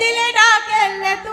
দিলে না কেলে ও